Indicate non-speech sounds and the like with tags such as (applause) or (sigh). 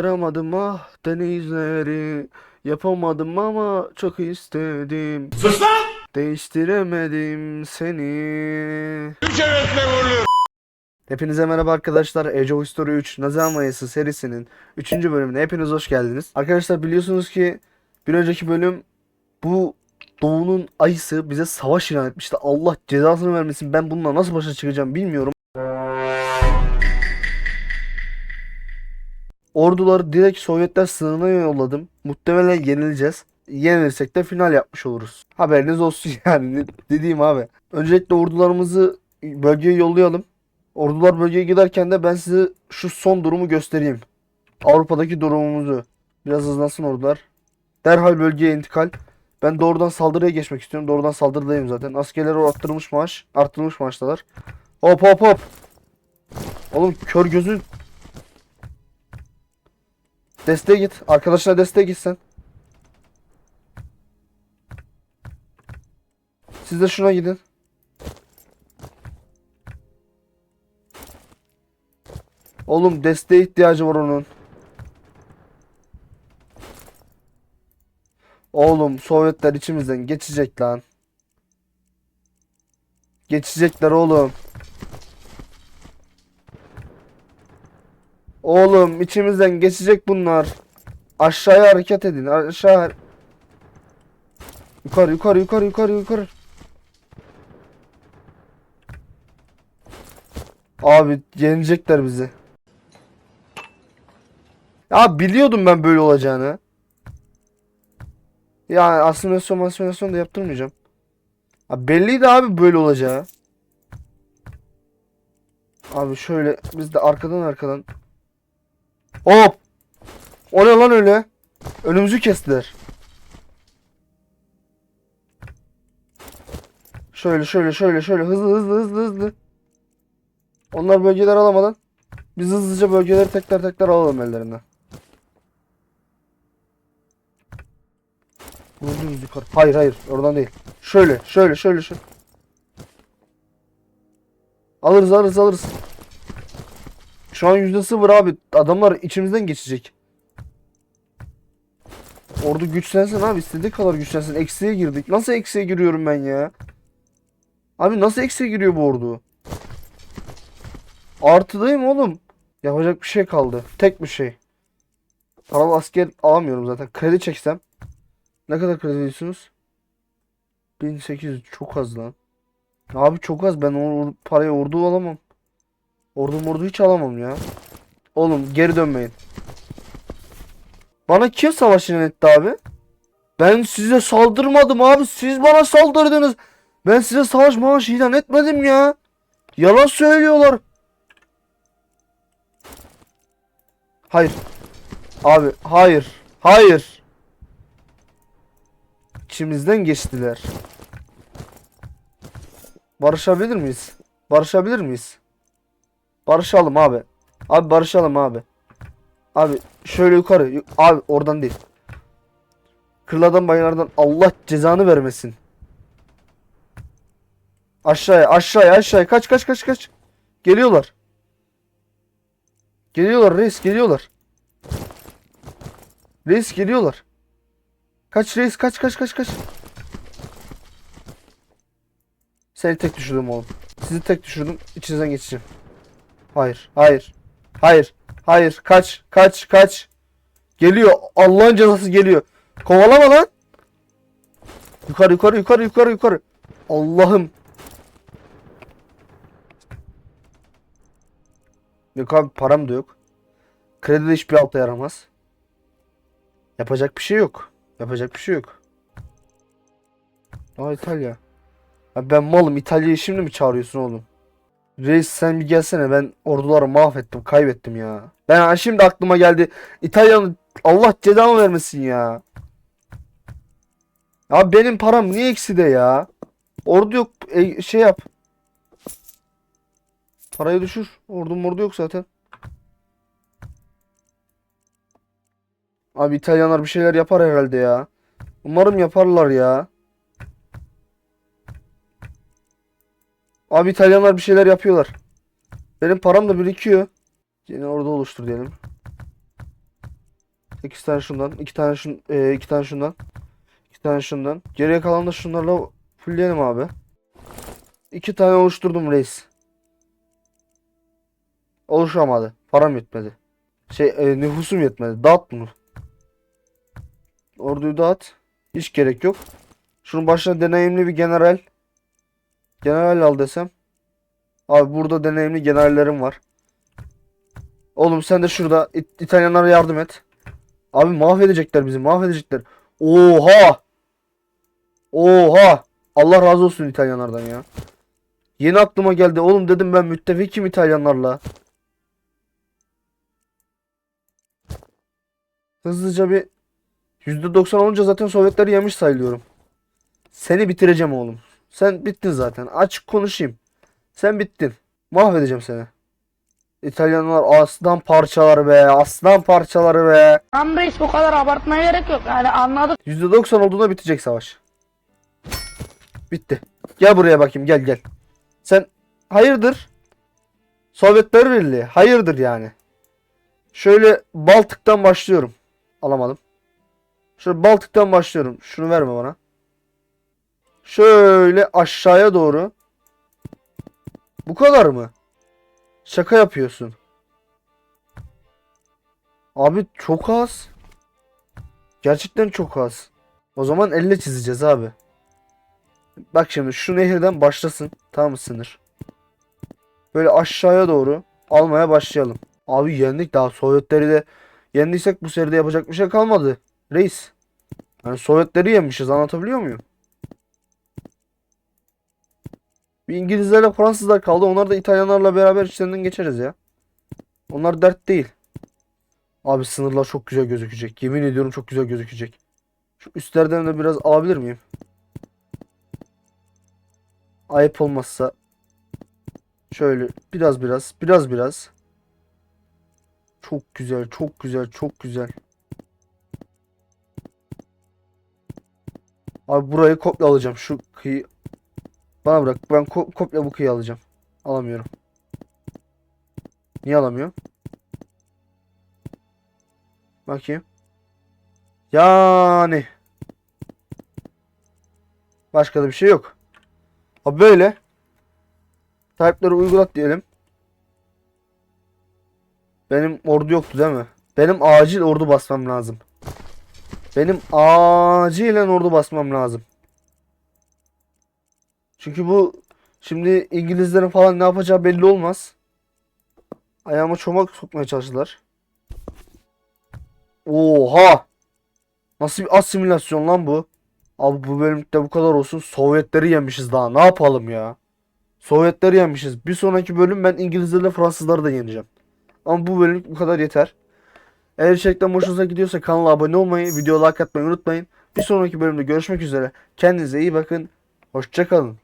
Aramadım ah denizleri Yapamadım ama çok istedim Sus lan! Değiştiremedim seni Üç evetle vuruyor. Hepinize merhaba arkadaşlar. Age of History 3 Nazi Mayısı serisinin 3. bölümüne hepiniz hoş geldiniz. Arkadaşlar biliyorsunuz ki bir önceki bölüm bu Doğu'nun ayısı bize savaş ilan etmişti. Allah cezasını vermesin. Ben bununla nasıl başa çıkacağım bilmiyorum. Orduları direkt Sovyetler sınırına yolladım. Muhtemelen yenileceğiz. Yenilirsek de final yapmış oluruz. Haberiniz olsun (laughs) yani. Dediğim abi. Öncelikle ordularımızı bölgeye yollayalım. Ordular bölgeye giderken de ben size şu son durumu göstereyim. Avrupa'daki durumumuzu. Biraz hızlansın ordular. Derhal bölgeye intikal. Ben doğrudan saldırıya geçmek istiyorum. Doğrudan saldırıdayım zaten. Askerleri arttırılmış maaş. Arttırılmış maaştalar. Hop hop hop. Oğlum kör gözün. Desteğe git. Arkadaşına desteğe git sen. Siz de şuna gidin. Oğlum desteğe ihtiyacı var onun. Oğlum Sovyetler içimizden geçecek lan. Geçecekler oğlum. Oğlum içimizden geçecek bunlar. Aşağıya hareket edin. Aşağı. Yukarı yukarı yukarı yukarı yukarı. Abi yenecekler bizi. Ya biliyordum ben böyle olacağını. Ya asimilasyon asimilasyon da yaptırmayacağım. Ya belliydi abi böyle olacağı. Abi şöyle biz de arkadan arkadan. Hop! O ne lan öyle? Önümüzü kestiler. Şöyle şöyle şöyle şöyle hızlı hızlı hızlı hızlı. Onlar bölgeler alamadan biz hızlıca bölgeleri tekrar tekrar alalım ellerinden. Vurdunuz yukarı. Hayır hayır oradan değil. Şöyle şöyle şöyle şöyle. Alırız alırız alırız. Şu an yüzde sıfır abi. Adamlar içimizden geçecek. Ordu güçlensin abi. istediği kadar güçlensin. Eksiye girdik. Nasıl eksiye giriyorum ben ya? Abi nasıl eksiye giriyor bu ordu? Artıdayım oğlum. Yapacak bir şey kaldı. Tek bir şey. Paralı asker alamıyorum zaten. Kredi çeksem. Ne kadar kredi ödüyorsunuz? 1800 çok az lan. Abi çok az. Ben o parayı ordu alamam. Ordu ordu hiç alamam ya. Oğlum geri dönmeyin. Bana kim savaş etti abi? Ben size saldırmadım abi. Siz bana saldırdınız. Ben size savaş maaş ilan etmedim ya. Yalan söylüyorlar. Hayır. Abi hayır. Hayır. İçimizden geçtiler. Barışabilir miyiz? Barışabilir miyiz? Barışalım abi. Abi barışalım abi. Abi şöyle yukarı. Yu- Abi oradan değil. Kırladan baylardan Allah cezanı vermesin. Aşağıya aşağıya aşağıya kaç kaç kaç kaç. Geliyorlar. Geliyorlar reis geliyorlar. Reis geliyorlar. Kaç reis kaç kaç kaç kaç. Seni tek düşürdüm oğlum. Sizi tek düşürdüm. İçinizden geçeceğim. Hayır. Hayır. Hayır. Hayır. Kaç. Kaç. Kaç. Geliyor. Allah'ın cezası geliyor. Kovalama lan. Yukarı yukarı yukarı yukarı yukarı. Allah'ım. Yok abi param da yok. Kredi de hiçbir alta yaramaz. Yapacak bir şey yok. Yapacak bir şey yok. Aa İtalya. Ya ben malım İtalya'yı şimdi mi çağırıyorsun oğlum? Reis sen bir gelsene ben orduları mahvettim kaybettim ya. Ben şimdi aklıma geldi. İtalya'nın Allah cezamı vermesin ya. Ya benim param niye eksi de ya? Ordu yok e, şey yap. Parayı düşür. Ordum ordu yok zaten. Abi İtalyanlar bir şeyler yapar herhalde ya. Umarım yaparlar ya. Abi İtalyanlar bir şeyler yapıyorlar. Benim param da birikiyor. Yine orada oluştur diyelim. İki tane şundan. iki tane şun, e, iki tane şundan. iki tane şundan. Geriye kalan da şunlarla fullleyelim abi. İki tane oluşturdum reis. Oluşamadı. Param yetmedi. Şey e, nüfusum yetmedi. Dağıt bunu. Orduyu dağıt. Hiç gerek yok. Şunun başına deneyimli bir general. General al desem. Abi burada deneyimli generallerim var. Oğlum sen de şurada İ- İtalyanlara yardım et. Abi mahvedecekler bizi mahvedecekler. Oha! Oha! Allah razı olsun İtalyanlardan ya. Yeni aklıma geldi. Oğlum dedim ben müttefikim İtalyanlarla. Hızlıca bir %90 olunca zaten Sovyetleri yemiş sayılıyorum. Seni bitireceğim oğlum. Sen bittin zaten. Açık konuşayım. Sen bittin. Mahvedeceğim seni. İtalyanlar aslan parçaları be. Aslan parçaları be. Tam reis bu kadar abartmaya gerek yok. Yani anladık. %90 olduğunda bitecek savaş. Bitti. Gel buraya bakayım gel gel. Sen hayırdır? Sovyetler Birliği. Hayırdır yani. Şöyle Baltık'tan başlıyorum. Alamadım. Şöyle Baltık'tan başlıyorum. Şunu verme bana. Şöyle aşağıya doğru. Bu kadar mı? Şaka yapıyorsun. Abi çok az. Gerçekten çok az. O zaman elle çizeceğiz abi. Bak şimdi şu nehirden başlasın. Tamam mı sınır? Böyle aşağıya doğru almaya başlayalım. Abi yendik daha Sovyetleri de yendiysek bu seride yapacak bir şey kalmadı. Reis. Yani Sovyetleri yenmişiz anlatabiliyor muyum? Bir İngilizlerle Fransızlar kaldı. Onlar da İtalyanlarla beraber içlerinden geçeriz ya. Onlar dert değil. Abi sınırlar çok güzel gözükecek. Yemin ediyorum çok güzel gözükecek. Şu üstlerden de biraz alabilir miyim? Ayıp olmazsa. Şöyle biraz biraz biraz biraz. Çok güzel çok güzel çok güzel. Abi burayı komple alacağım. Şu kıyı bana bırak. Ben ko- komple bu kıyı alacağım. Alamıyorum. Niye alamıyorum? Bakayım. Yani. Başka da bir şey yok. Abi böyle. Talepleri uygulat diyelim. Benim ordu yoktu değil mi? Benim acil ordu basmam lazım. Benim acilen ordu basmam lazım. Çünkü bu şimdi İngilizlerin falan ne yapacağı belli olmaz. Ayağıma çomak sokmaya çalıştılar. Oha! Nasıl bir asimilasyon lan bu? Abi bu bölümde bu kadar olsun. Sovyetleri yemişiz daha. Ne yapalım ya? Sovyetleri yemişiz. Bir sonraki bölüm ben İngilizlerle Fransızları da yeneceğim. Ama bu bölüm bu kadar yeter. Eğer içerikten hoşunuza gidiyorsa kanala abone olmayı, video like atmayı unutmayın. Bir sonraki bölümde görüşmek üzere. Kendinize iyi bakın. Hoşçakalın.